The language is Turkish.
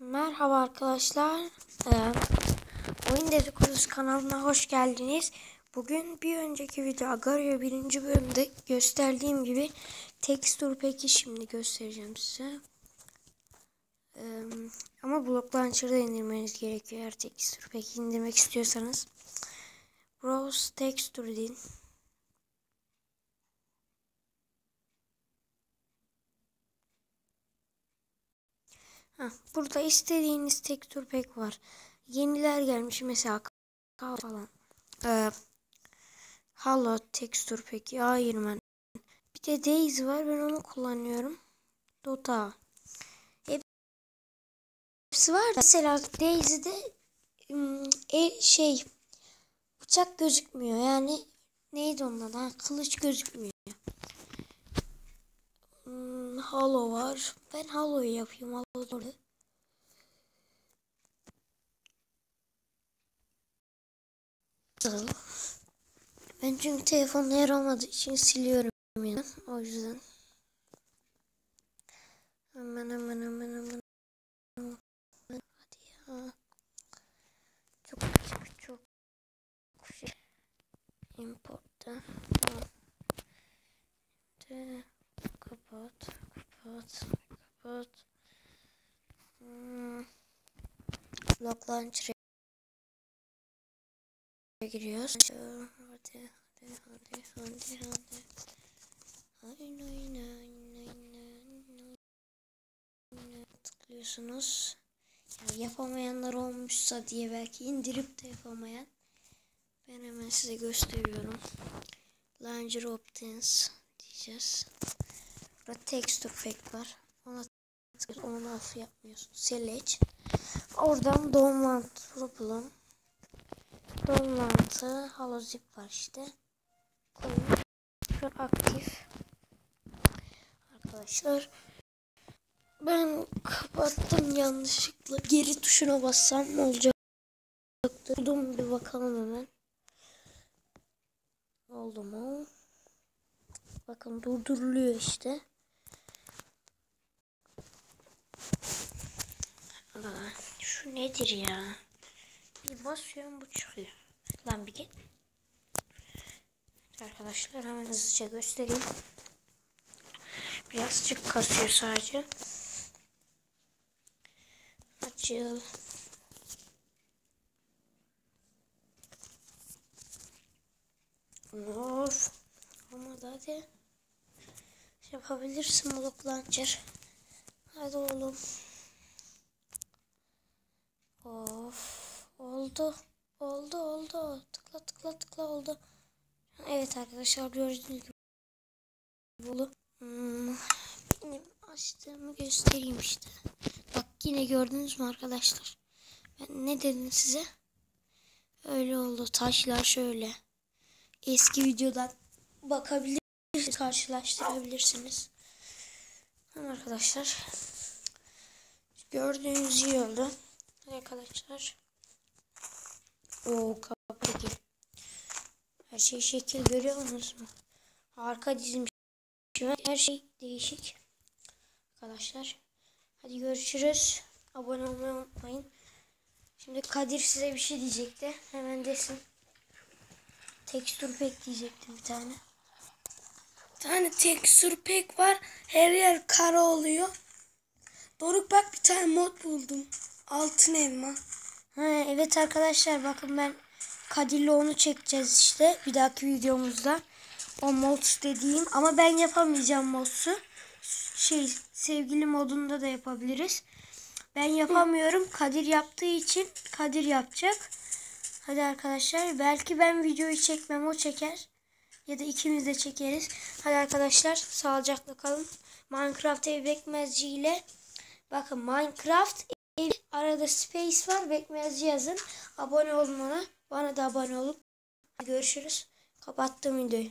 Merhaba arkadaşlar. Ee, Oyun Dedikodusu kanalına hoş geldiniz. Bugün bir önceki video Agario birinci bölümde gösterdiğim gibi tekstür peki şimdi göstereceğim size. Ee, ama Block Launcher'da indirmeniz gerekiyor eğer tekstür peki indirmek istiyorsanız. Browse Texture deyin. Burada istediğiniz tekstür pek var. Yeniler gelmiş mesela falan. Ee, Halo tekstür peki Man. Bir de Daisy var ben onu kullanıyorum. Dota. Hepsi var da mesela Daisy'de e, şey bıçak gözükmüyor yani neydi onun adı? Kılıç gözükmüyor. Hmm, Halo var. Ben Halo'yu yapayım. Halo orada. Ben çünkü telefonda yer olmadığı için siliyorum yani. O yüzden. Hemen hemen hemen hemen. Hadi ya. Kapat kapat kapat. Hmm. Block launcher'a giriyoruz. Hadi hadi hadi hadi hadi. Aynen aynen aynen. Tıklıyorsunuz. Yani yapamayanlar olmuşsa diye belki indirip de yapamayan. Ben hemen size gösteriyorum. Launcher Options diyeceğiz. Burada texture pack var. Ona onu nasıl yapmıyorsun? Select. Oradan Download Problem. Download'ı Halozip var işte. Koyun. Şu aktif. Arkadaşlar. Ben kapattım yanlışlıkla. Geri tuşuna bassam ne olacaktı? Buldum bir bakalım hemen. Oldu mu? Bakın durduruluyor işte. Nedir ya? Bir basıyorum bu çıkıyor. Lan bir git. Arkadaşlar hemen hızlıca göstereyim. Birazcık kasıyor sadece. Açıl. Of. Olmadı hadi. Yapabilirsin Block Launcher. Hadi oğlum. Of. Oldu. Oldu oldu. Tıkla tıkla tıkla oldu. Evet arkadaşlar gördüğünüz gibi. Bulu. Hmm, benim açtığımı göstereyim işte. Bak yine gördünüz mü arkadaşlar. Ben ne dedim size? Öyle oldu. Taşlar şöyle. Eski videodan bakabilirsiniz. Karşılaştırabilirsiniz. Arkadaşlar. Gördüğünüz iyi oldu. Arkadaşlar. O kapı Her şey şekil görüyor musunuz mu? Arka dizmiş. Her şey değişik. Arkadaşlar. Hadi görüşürüz. Abone olmayı unutmayın. Şimdi Kadir size bir şey diyecekti. Hemen desin. Tekstür pek diyecekti bir tane. Bir tane tekstür pek var. Her yer kara oluyor. Doruk bak bir tane mod buldum. Altın elma. Ha, evet arkadaşlar bakın ben Kadir'le onu çekeceğiz işte bir dahaki videomuzda. O mod dediğim ama ben yapamayacağım modsu. Şey sevgili modunda da yapabiliriz. Ben yapamıyorum. Kadir yaptığı için Kadir yapacak. Hadi arkadaşlar belki ben videoyu çekmem o çeker. Ya da ikimiz de çekeriz. Hadi arkadaşlar sağlıcakla kalın. Minecraft ev bekmezci ile bakın Minecraft ev arada space var bekmezci yazın. Abone olun ona. Bana da abone olun. Görüşürüz. Kapattım videoyu.